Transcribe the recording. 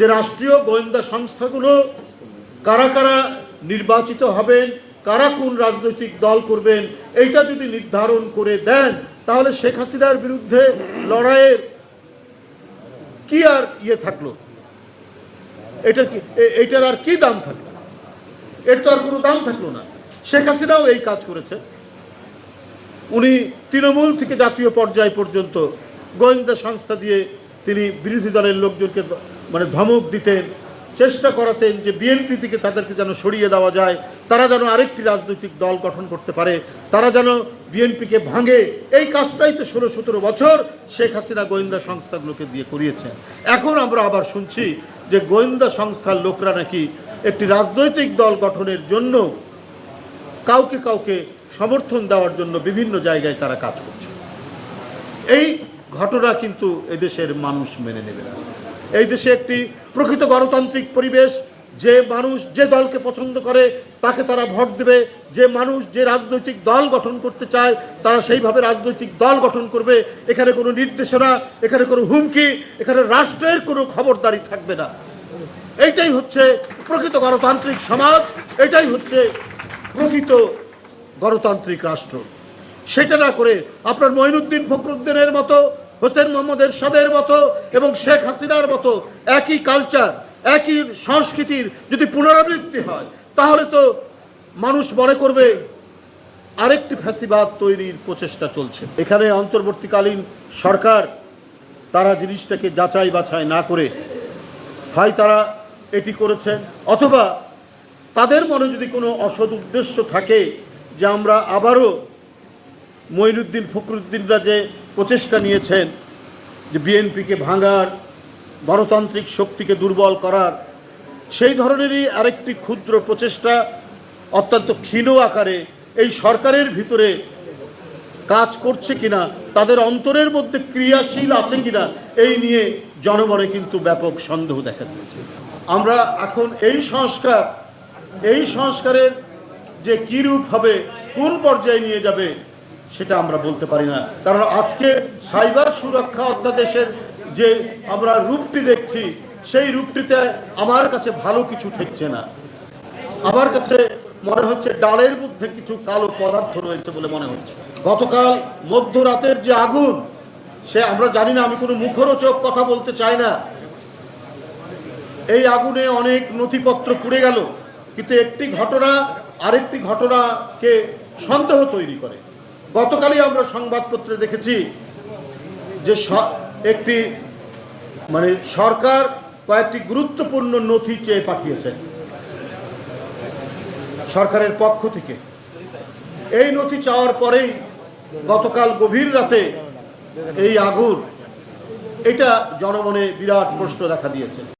যে রাষ্ট্রীয় গোয়েন্দা সংস্থাগুলো কারা কারা নির্বাচিত হবেন, কারা কোন রাজনৈতিক দল করবেন, এইটা যদি নির্ধারণ করে দেন, তাহলে শেখ হাসিনার বিরুদ্ধে লড়াইয়ের কি আর ইয়ে থাকল? এটার কি, এ- এইটার আর কি দাম থাকল? এর তো আর কোনো দাম থাকল না। শেখ হাসিনাও এই কাজ করেছে। উনি তৃণমূল থেকে জাতীয় পর্যায় পর্যন্ত গোয়েন্দা সংস্থা দিয়ে তিনি বিরোধী দলের লোকজনকে মানে ধমক দিতেন চেষ্টা করাতেন যে বিএনপি থেকে তাদেরকে যেন সরিয়ে দেওয়া যায়, তারা যেন আরেকটি রাজনৈতিক দল গঠন করতে পারে, তারা যেন বিএনপিকে ভাঙে, এই কাজটাই তো ষোলো সতেরো বছর শেখ হাসিনা গোয়েন্দা সংস্থাগুলোকে দিয়ে করিয়েছেন। এখন আমরা আবার শুনছি যে গোয়েন্দা সংস্থার লোকরা নাকি একটি রাজনৈতিক দল গঠনের জন্য কাউকে কাউকে সমর্থন দেওয়ার জন্য বিভিন্ন জায়গায় তারা কাজ করছে। এই ঘটনা কিন্তু এদেশের মানুষ মেনে নেবে না। এই দেশে একটি প্রকৃত গণতান্ত্রিক পরিবেশ, যে মানুষ যে দলকে পছন্দ করে, তাকে তারা ভোট দেবে। যে মানুষ যে রাজনৈতিক দল গঠন করতে চায়, তারা সেইভাবে রাজনৈতিক দল গঠন করবে। এখানে কোনো নির্দেশনা, এখানে কোনো হুমকি, এখানে রাষ্ট্রের কোনো খবরদারি থাকবে না। এইটাই হচ্ছে প্রকৃত গণতান্ত্রিক সমাজ, এটাই হচ্ছে প্রকৃত গণতান্ত্রিক রাষ্ট্র। সেটা না করে আপনার মঈনুদ্দিন ফখরুদ্দিনের মতো হোসেন মোহাম্মদ এরশাদের মতো এবং শেখ হাসিনার মতো একই কালচার একই সংস্কৃতির যদি পুনরাবৃত্তি হয়, তাহলে তো মানুষ মনে করবে আরেকটি ফ্যাসিবাদ তৈরির প্রচেষ্টা চলছে। এখানে অন্তর্বর্তীকালীন সরকার তারা জিনিসটাকে যাচাই বাছাই না করে হয় তারা এটি করেছেন অথবা তাদের মনে যদি কোনো অসৎ উদ্দেশ্য থাকে যে আমরা আবারও মঈনুদ্দিন ফখরুদ্দিনরা যে প্রচেষ্টা নিয়েছেন যে বিএনপিকে ভাঙার, গণতান্ত্রিক শক্তিকে দুর্বল করার, সেই ধরনেরই আরেকটি ক্ষুদ্র প্রচেষ্টা অত্যন্ত ক্ষীণ আকারে এই সরকারের ভিতরে কাজ করছে কিনা, তাদের অন্তরের মধ্যে ক্রিয়াশীল আছে কিনা, এই নিয়ে জনগণে কিন্তু ব্যাপক সন্দেহ দেখা দিয়েছে। আমরা এখন এই সংস্কার, এই সংস্কারের যে কী রূপ হবে, কোন পর্যায়ে নিয়ে যাবে সেটা আমরা বলতে পারি না। কারণ আজকে সাইবার সুরক্ষা অধ্যাদেশের যে আমরা রূপটি দেখছি, সেই রূপটিতে আমার কাছে ভালো কিছু ঠেকছে না। আমার কাছে মনে হচ্ছে ডালের মধ্যে কিছু কালো পদার্থ রয়েছে বলে মনে হচ্ছে। গতকাল মধ্যরাতের যে আগুন, সে আমরা জানি না, আমি কোনো মুখরোচক কথা বলতে চাই না। এই আগুনে অনেক নথিপত্র পুড়ে গেল, কিন্তু একটি ঘটনা, আরেকটি ঘটনাকে সন্দেহ তৈরি করে। গতকালই আমরা সংবাদপত্রে দেখেছি যে একটি মানে সরকার কয়েকটি গুরুত্বপূর্ণ নথি চেয়ে পাঠিয়েছে সরকারের পক্ষ থেকে। এই নথি চাওয়ার পরেই গতকাল গভীর রাতে এই আগুন, এটা জনমনে বিরাট প্রশ্ন দেখা দিয়েছে।